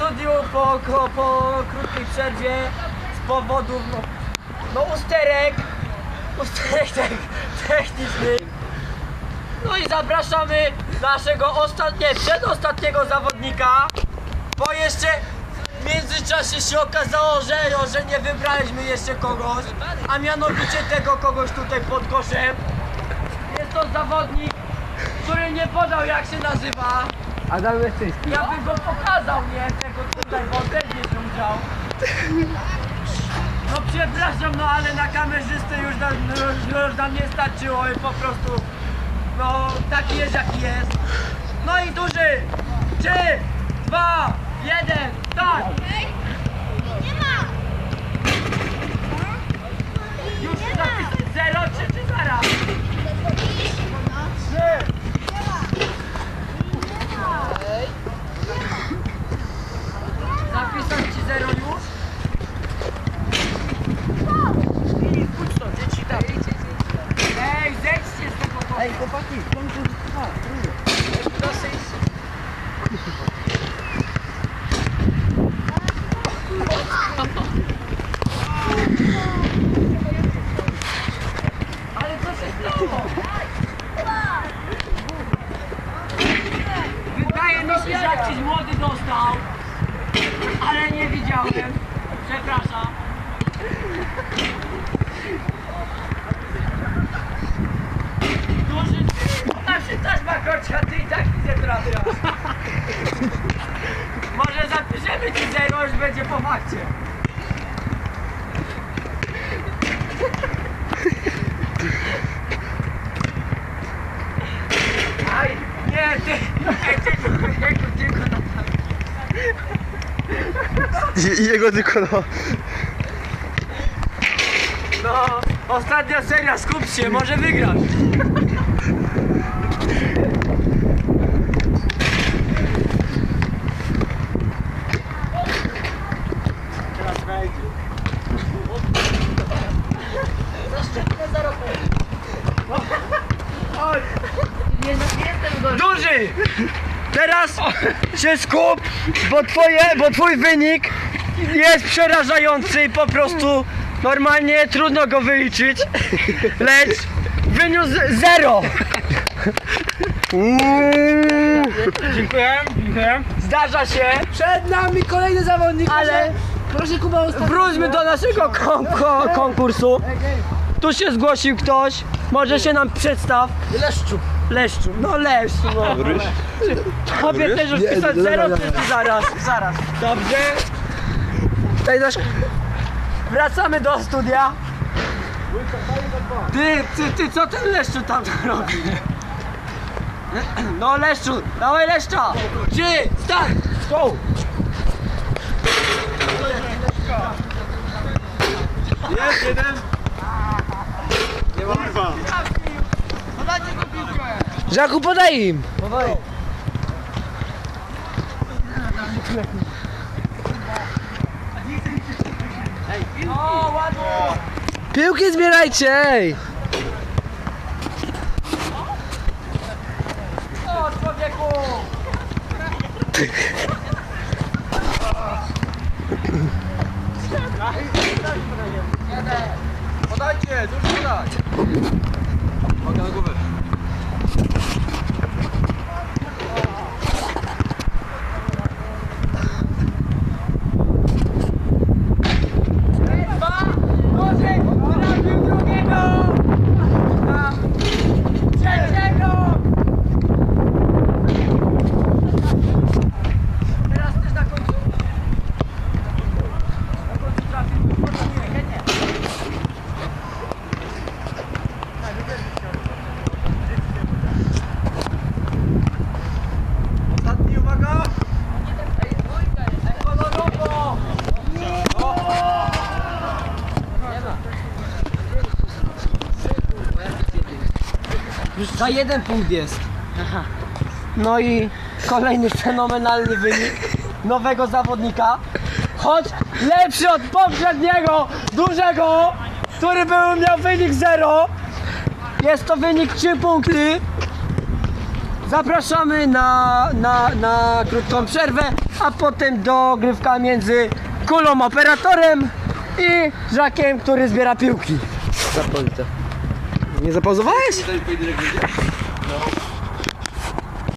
studiu po, po krótkiej przerwie z powodów no, no usterek, usterek te, technicznych. No i zapraszamy naszego ostatniego, przedostatniego zawodnika, bo jeszcze w międzyczasie się okazało, że, że nie wybraliśmy jeszcze kogoś, a mianowicie tego kogoś tutaj pod koszem. Jest to zawodnik, który nie podał jak się nazywa. Adam Leczyński. Ja bym go pokazał, nie? Tego tutaj, bo też nie udział. No przepraszam, no ale na kamerzystę już nam, już, już nam nie starczyło i po prostu, no taki jest jaki jest. No i duży, trzy, dwa, jeden, tak! Już zapis zero czy, czy zaraz? Trzy, zapisać ci zero już? I pójdź to, dzieci tam. Ej, zejdźcie z tego koła. Ej, chłopaki, kończę dwa, Proszę iść. Ale co się stało? Wydaje mi się, że jakiś młody dostał, ale nie widziałem. Przepraszam. Duży Znaczy też ma krocie, a ty i tak nic nie trafiasz. Może zapiszemy ci zero, już będzie po fakcie. Aj, nie, ty, ej, ty, tylko, tylko na i jego tylko no. No, ostatnia seria, skup się, może wygrasz. Oj. Duży! Teraz się skup, bo twoje, bo twój wynik jest przerażający i po prostu normalnie trudno go wyliczyć, lecz wyniósł zero. Dziękuję, dziękuję. Zdarza się, Przed nami kolejny zawodnik, Ale- proszę, Kuba wróćmy do naszego kon ko konkursu. Tu się zgłosił ktoś, może się nam przedstaw. Leszczu. Leszczu, no Leszczu, no. Tobie też już pisać zero, ty zaraz? Zaraz. Dobrze. Tutaj nasz... Wracamy do studia. Ty, ty, ty, co ten Leszczu tam robi? No Leszczu, dawaj Leszcza! Trzy, start! Go! Jest jeden. Żaku, podaj im. O, ładnie! Piłki zbierajcie, ej. O, człowieku! Podajcie, dużo podaj głowę. Dwa, Bożek, trafił drugiego! Na trzeciego! Teraz też na końcu. Na końcu trafił, nie, nie, nie. Ostatni, uwaga. Kolorowo! Już za jeden punkt jest. No i kolejny fenomenalny wynik nowego zawodnika. Choć lepszy od poprzedniego, dużego, który był, miał wynik 0. Jest to wynik 3 punkty. zapraszamy na, na, na krótką przerwę, a potem dogrywka między kulą operatorem i Żakiem, który zbiera piłki. Zapomnij to. Nie